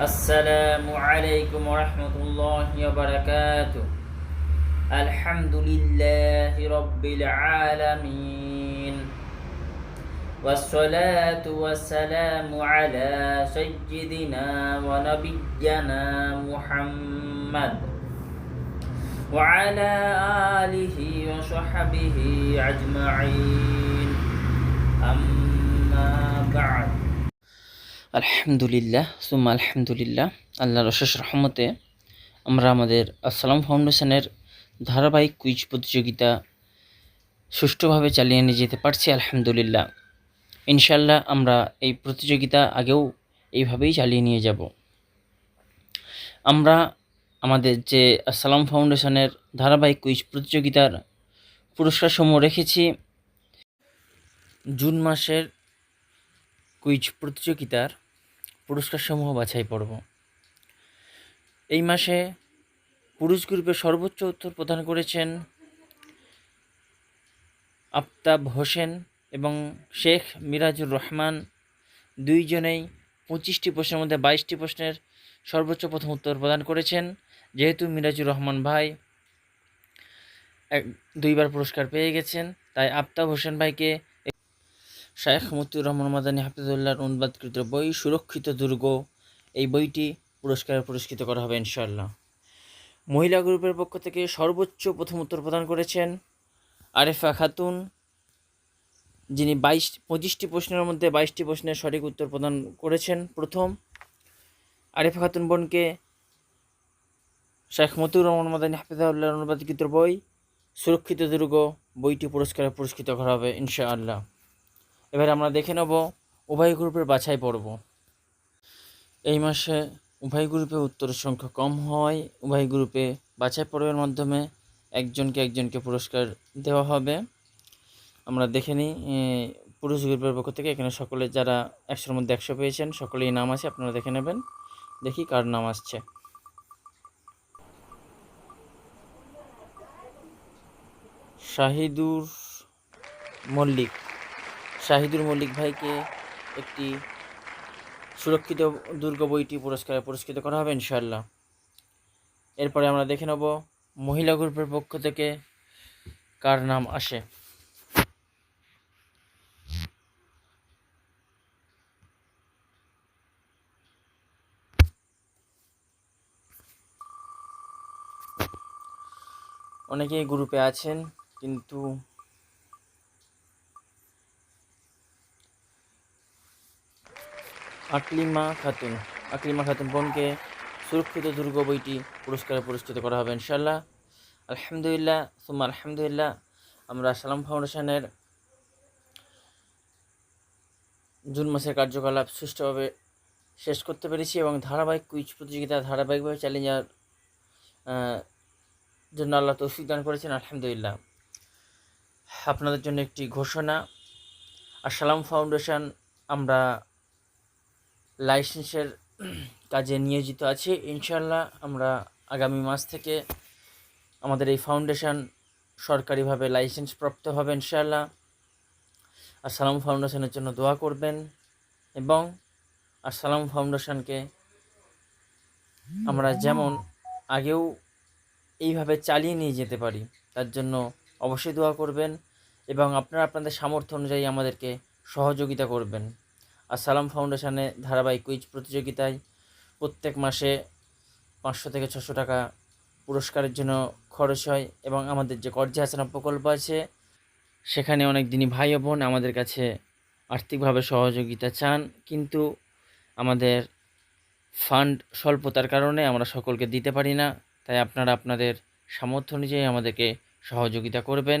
السلام عليكم ورحمة الله وبركاته. الحمد لله رب العالمين. والصلاة والسلام على سيدنا ونبينا محمد. وعلى آله وصحبه أجمعين. أما আলহামদুলিল্লাহ, সুম্মা আলহামদুলিল্লাহ আল্লাহ অশেষ রহমতে আমরা আমাদের আসসালাম ফাউন্ডেশনের ধারাবাহিক কুইজ প্রতিযোগিতা সুষ্ঠুভাবে চালিয়ে নিয়ে যেতে পারছি, আলহামদুলিল্লাহ। ইনশাল্লাহ আমরা এই প্রতিযোগিতা আগেও এইভাবেই চালিয়ে নিয়ে যাব। আমরা আমাদের যে আসসালাম ফাউন্ডেশনের ধারাবাহিক কুইজ প্রতিযোগিতার পুরস্কারসমূহ রেখেছি, জুন মাসের কুইজ প্রতিযোগিতার পুরস্কারসমূহ বাছাই পর্ব। এই মাসে পুরুষ গ্রুপে সর্বোচ্চ উত্তর প্রদান করেছেন আফতাব হোসেন এবং শেখ মিরাজুর রহমান। দুইজনেই পঁচিশটি প্রশ্নের মধ্যে বাইশটি প্রশ্নের সর্বোচ্চ প্রথম উত্তর প্রদান করেছেন। যেহেতু মিরাজুর রহমান ভাই এক দুইবার পুরস্কার পেয়ে গেছেন, তাই আফতাব হোসেন ভাইকে শায়েখ মতিউর রহমান মাদানী হাফিজুল্লাহর অনুবাদকৃত বই সুরক্ষিত দুর্গ। এই বইটি পুরস্কারে পুরস্কৃত করা হবে ইনশাআল্লাহ। মহিলা গ্রুপের পক্ষ থেকে সর্বোচ্চ প্রথম উত্তর প্রদান করেছেন আরেফা খাতুন, যিনি বাইশ, পঁচিশটি প্রশ্নের মধ্যে বাইশটি প্রশ্নের সঠিক উত্তর প্রদান করেছেন প্রথম। আরেফা খাতুন বোনকে শেখ মতিউর রহমান মাদানী হাফিজাউল্লাহর অনুবাদকৃত বই সুরক্ষিত দুর্গ বইটি পুরস্কারে পুরস্কৃত করা হবে ইনশাআল্লাহ। এবার আমরা দেখে নেব উভয় গ্রুপের বাছাই পর্ব। এই মাসে উভয় গ্রুপে উত্তরের সংখ্যা কম হওয়ায় উভয় গ্রুপে বাছাই পর্বের মাধ্যমে একজনকে একজনকে পুরস্কার দেওয়া হবে। আমরা দেখে নিই পুরুষ গ্রুপের পক্ষ থেকে এখানে সকলে যারা একশোর মধ্যে একশো পেয়েছেন সকলেই নাম আছে, আপনারা দেখে নেবেন। দেখি কার নাম আসছে। শাহিদুর মল্লিক। শাহিদুর মল্লিক ভাইকে একটি সুরক্ষিত দুর্গ বইটি পুরস্কারে পুরস্কৃত করা হবে ইনশাল্লাহ এরপরে আমরা দেখে নেব মহিলা গ্রুপের পক্ষ থেকে কার নাম আসে। অনেকেই গ্রুপে আছেন, কিন্তু আকলিমা খাতুন। আকলিমা খাতুন বোনকে সুরক্ষিত দুর্গ বইটি পুরস্কারে পুরস্কৃত করা হবে ইনশাল্লাহ আলহামদুলিল্লাহ সুম্মা আলহামদুলিল্লাহ। আমরা সালাম ফাউন্ডেশনের জুন মাসের কার্যকলাপ সুষ্ঠুভাবে শেষ করতে পেরেছি এবং ধারাবাহিক কুইজ প্রতিযোগিতা ধারাবাহিকভাবে আহ, জন্য আল্লাহ তৌফিক দান করেছেন আলহামদুলিল্লাহ। আপনাদের জন্য একটি ঘোষণা। আর সালাম ফাউন্ডেশন আমরা লাইসেন্সের কাজে নিয়োজিত আছি। ইনশাল্লাহ আমরা আগামী মাস থেকে আমাদের এই ফাউন্ডেশন সরকারিভাবে লাইসেন্স প্রাপ্ত হবে ইনশাল্লাহ আর সালাম ফাউন্ডেশনের জন্য দোয়া করবেন এবং আর সালাম ফাউন্ডেশনকে আমরা যেমন আগেও এইভাবে চালিয়ে নিয়ে যেতে পারি, তার জন্য অবশ্যই দোয়া করবেন এবং আপনারা আপনাদের সামর্থ্য অনুযায়ী আমাদেরকে সহযোগিতা করবেন। আর সালাম ফাউন্ডেশনে ধারাবাহিক কুইজ প্রতিযোগিতায় প্রত্যেক মাসে পাঁচশো থেকে ছশো টাকা পুরস্কারের জন্য খরচ হয় এবং আমাদের যে কর্জে হাসানা প্রকল্প আছে, সেখানে অনেক দিনই ভাই বোন আমাদের কাছে আর্থিকভাবে সহযোগিতা চান। কিন্তু আমাদের ফান্ড স্বল্পতার কারণে আমরা সকলকে দিতে পারি না। তাই আপনারা আপনাদের সামর্থ্য অনুযায়ী আমাদেরকে সহযোগিতা করবেন।